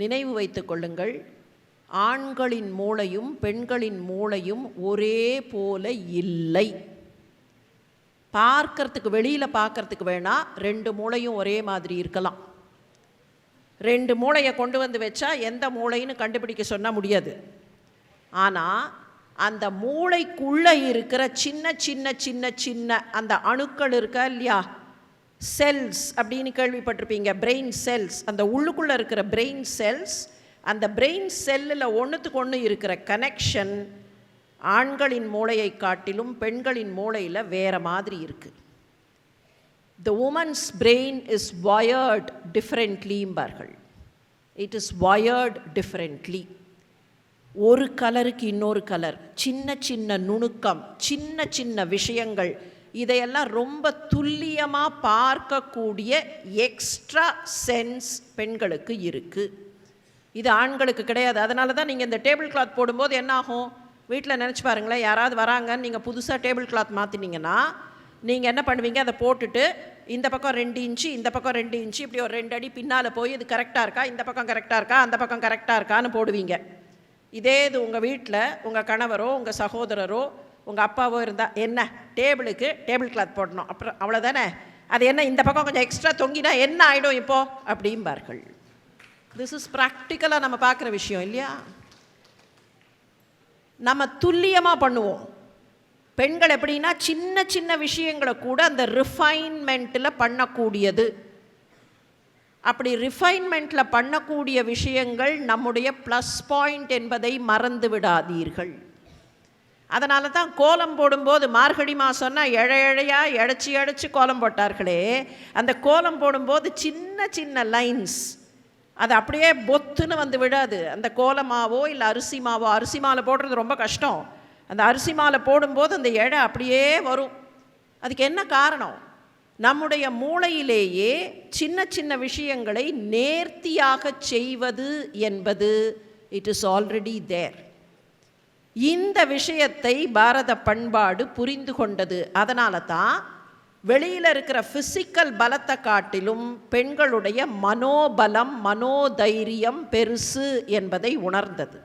நினைவு வைத்து கொள்ளுங்கள். ஆண்களின் மூளையும் பெண்களின் மூளையும் ஒரே போல இல்லை. பார்க்கறதுக்கு வெளியில் பார்க்கறதுக்கு வேணா ரெண்டு மூளையும் ஒரே மாதிரி இருக்கலாம். ரெண்டு மூளையை கொண்டு வந்து வச்சா எந்த மூளைன்னு கண்டுபிடிக்க சொன்னால் முடியாது. ஆனால் அந்த மூளைக்குள்ளே இருக்கிற சின்ன சின்ன சின்ன சின்ன அந்த அணுக்கள் இருக்கா இல்லையா? செல்ஸ் அப்படின்னு கேள்விப்பட்டிருப்பீங்க. பிரெயின் செல்ஸ் அந்த உள்ளுக்குள்ளே இருக்கிற பிரெயின் செல்ஸ் அந்த பிரெயின் செல்லில் ஒன்றுத்துக்கு ஒன்று இருக்கிற கனெக்ஷன் ஆண்களின் மூளையை காட்டிலும் பெண்களின் மூளையில் வேறு மாதிரி இருக்குது the women's brain is wired டிஃப்ரெண்ட்லிம்பார்கள் it is wired differently ஒரு கலருக்கு இன்னொரு கலர். சின்ன சின்ன நுணுக்கம் சின்ன சின்ன விஷயங்கள் இதையெல்லாம் ரொம்ப துல்லியமாக பார்க்கக்கூடிய எக்ஸ்ட்ரா சென்ஸ் பெண்களுக்கு இருக்குது இது ஆண்களுக்கு கிடையாது. அதனால தான் நீங்கள் இந்த டேபிள் கிளாத் போடும்போது என்ன ஆகும்? வீட்டில் நினச்சி பாருங்களேன் யாராவது வராங்கன்னு நீங்கள் புதுசாக டேபிள் கிளாத் மாற்றினீங்கன்னா நீங்கள் என்ன பண்ணுவீங்க? அதை போட்டுட்டு இந்த பக்கம் ரெண்டு இன்ச்சு இந்த பக்கம் ரெண்டு இன்ச்சு இப்படி ஒரு ரெண்டு அடி பின்னால் போய் இது கரெக்டாக இருக்கா? இந்த பக்கம் கரெக்டாக இருக்கா? அந்த பக்கம் கரெக்டாக இருக்கான்னு போடுவீங்க. இதே இது உங்கள் வீட்டில் உங்கள் கணவரோ உங்கள் சகோதரரோ உங்கள் அப்பாவோ இருந்தால் என்ன? டேபிளுக்கு டேபிள் கிளாத் போடணும். அப்புறம் அவ்வளோதானே அது என்ன இந்த பக்கம் கொஞ்சம் எக்ஸ்ட்ரா தொங்கினா என்ன ஆகிடும் இப்போது அப்படிம்பார்கள். திஸ் இஸ் ப்ராக்டிக்கலாக நம்ம பார்க்குற விஷயம் இல்லையா? நம்ம துல்லியமாக பண்ணுவோம். பெண்கள் எப்படின்னா சின்ன சின்ன விஷயங்களை கூட அந்த ரிஃபைன்மெண்ட்டில் பண்ணக்கூடியது. அப்படி ரிஃபைன்மெண்ட்டில் பண்ணக்கூடிய விஷயங்கள் நம்முடைய ப்ளஸ் பாயிண்ட் என்பதை மறந்து விடாதீர்கள். அதனால தான் கோலம் போடும்போது மார்கழி மாதம்னா எழை இழையாக இழைச்சி இழைச்சி கோலம் போட்டார்களே. அந்த கோலம் போடும்போது சின்ன சின்ன லைன்ஸ் அது அப்படியே பொத்துன்னு வந்து விடாது அந்த கோலமாவோ இல்லை அரிசி மாவோ அரிசி மாலை போடுறது ரொம்ப கஷ்டம். அந்த அரிசி மாலை போடும்போது அந்த இழை அப்படியே வரும். அதுக்கு என்ன காரணம்? நம்முடைய மூளையிலேயே சின்ன சின்ன விஷயங்களை நேர்த்தியாக செய்வது என்பது இட் இஸ் ஆல்ரெடி தேர் இந்த விஷயத்தை பாரத பண்பாடு புரிந்து கொண்டது. அதனால தான் வெளியில் இருக்கிற ஃபிசிக்கல் பலத்தை காட்டிலும் பெண்களுடைய மனோபலம் மனோதைரியம் பெருசு என்பதை உணர்ந்தது.